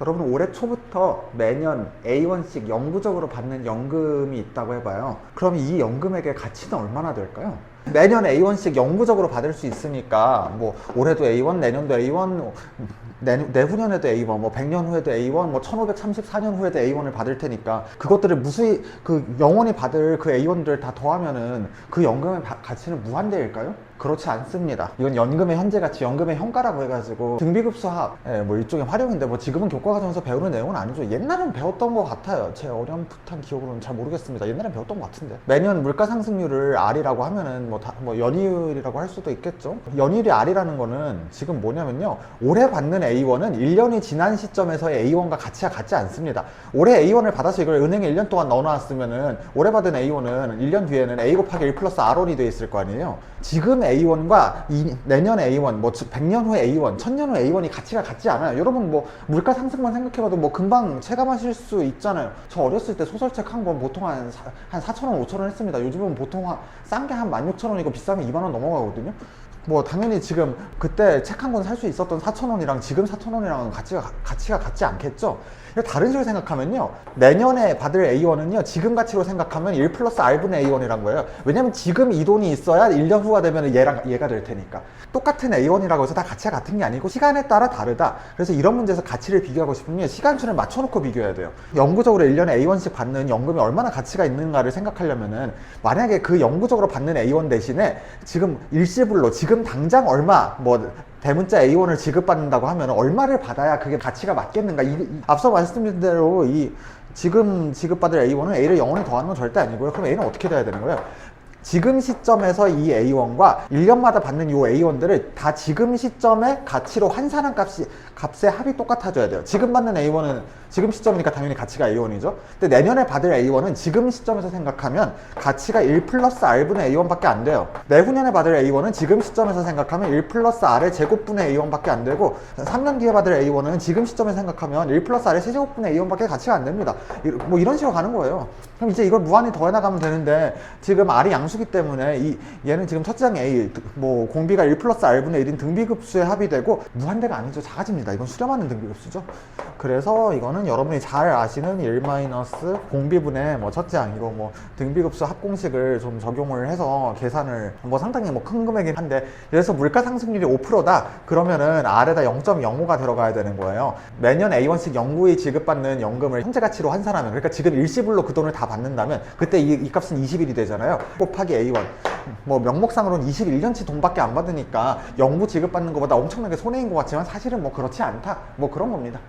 여러분 올해 초부터 매년 A1씩 영구적으로 받는 연금이 있다고 해봐요. 그럼 이 연금액의 가치는 얼마나 될까요? 매년 A1씩 영구적으로 받을 수 있으니까 뭐 올해도 A1, 내년도 A1, 내, 내후년에도 A1, 뭐 100년 후에도 A1, 뭐 1534년 후에도 A1을 받을 테니까 그것들을 무수히 그 영원히 받을 그 A1들 다 더하면은 그 연금의 바- 가치는 무한대일까요? 그렇지 않습니다. 이건 연금의 현재 가치, 연금의 현가라고 해가지고 등비급수학, 예, 뭐 일종의 활용인데 뭐 지금은 교과과정에서 배우는 내용은 아니죠. 옛날엔 배웠던 것 같아요. 제 어렴풋한 기억으로는 잘 모르겠습니다. 옛날엔 배웠던 것 같은데. 매년 물가 상승률을 R이라고 하면은 뭐, 다, 뭐 연이율이라고 할 수도 있겠죠. 연이율이 R이라는 거는 지금 뭐냐면요. 올해 받는 A1은 1년이 지난 시점에서의 A1과 가치가 같지 않습니다. 올해 A1을 받아서 이걸 은행에 1년 동안 넣어놨으면은 올해 받은 A1은 1년 뒤에는 A 곱하기 1 플러스 R1이 돼 있을 거 아니에요. 지금 A1과 내년 A1, 뭐 100년 후 A1, 1000년 후 A1이 가치가 같지 않아요. 여러분 뭐 물가 상승만 생각해봐도 뭐 금방 체감하실 수 있잖아요. 저 어렸을 때 소설책 한 권 보통 한, 사- 한 4,000원, 5,000원 했습니다. 요즘은 보통 싼 게 한 16,000원 이고 비싸면 2만원 넘어가거든요. 뭐 당연히 지금 그때 책 한 권 살 수 있었던 4,000원이랑 지금 4,000원이랑은 가치가, 가치가 같지 않겠죠? 다른 식으로 생각하면요. 내년에 받을 A1은요. 지금 가치로 생각하면 1 플러스 R분의 A1이란 거예요. 왜냐면 지금 이 돈이 있어야 1년 후가 되면 얘랑 얘가 될 테니까. 똑같은 A1이라고 해서 다 가치가 같은 게 아니고 시간에 따라 다르다. 그래서 이런 문제에서 가치를 비교하고 싶으면 시간순을 맞춰놓고 비교해야 돼요. 영구적으로 1년에 A1씩 받는 연금이 얼마나 가치가 있는가를 생각하려면은 만약에 그 영구적으로 받는 A1 대신에 지금 일시불로 지금 당장 얼마 뭐 대문자 A1을 지급받는다고 하면 얼마를 받아야 그게 가치가 맞겠는가? 이- 이- 앞서 말씀드린 대로 이 지금 지급받을 A1은 A를 영원히 더하는 건 절대 아니고요. 그럼 A는 어떻게 돼야 되는 거예요? 지금 시점에서 이 A1과 1년마다 받는 이 A1들을 다 지금 시점의 가치로 환산한 값이 값의 합이 똑같아져야 돼요. 지금 받는 A1은 지금 시점이니까 당연히 가치가 A1이죠. 근데 내년에 받을 A1은 지금 시점에서 생각하면 가치가 1 플러스 R분의 A1밖에 안 돼요. 내후년에 받을 A1은 지금 시점에서 생각하면 1 플러스 R의 제곱분의 A1밖에 안 되고 3년 뒤에 받을 A1은 지금 시점에서 생각하면 1 플러스 R의 세제곱분의 A1밖에 가치가 안 됩니다. 이- 뭐 이런 식으로 가는 거예요. 그럼 이제 이걸 무한히 더해 나가면 되는데 지금 R이 양수 기 때문에 이 얘는 지금 첫째 장 A 뭐 공비가 1 플러스 R분의 1인 등비급수의 합이 되고 무한대가 아니죠. 작아집니다. 이건 수렴하는 등비급수죠. 그래서 이거는 여러분이 잘 아시는 1 마이너스 공비분의 뭐 첫째 장 이거 뭐 등비급수 합공식을 좀 적용을 해서 계산을 뭐 상당히 뭐 큰 금액이긴 한데 그래서 물가 상승률이 5%다 그러면은 R에다 0.05가 들어가야 되는 거예요. 매년 A1씩 영구히 지급받는 연금을 현재 가치로 환산하면 그러니까 지금 일시불로 그 돈을 다 받는다면 그때 이, 이 값은 20일이 되잖아요. 곱하기 A1 뭐 명목상으로는 21년치 돈밖에 안 받으니까 영구 지급받는 것보다 엄청나게 손해인 것 같지만 사실은 뭐 그렇지 않다 뭐 그런 겁니다.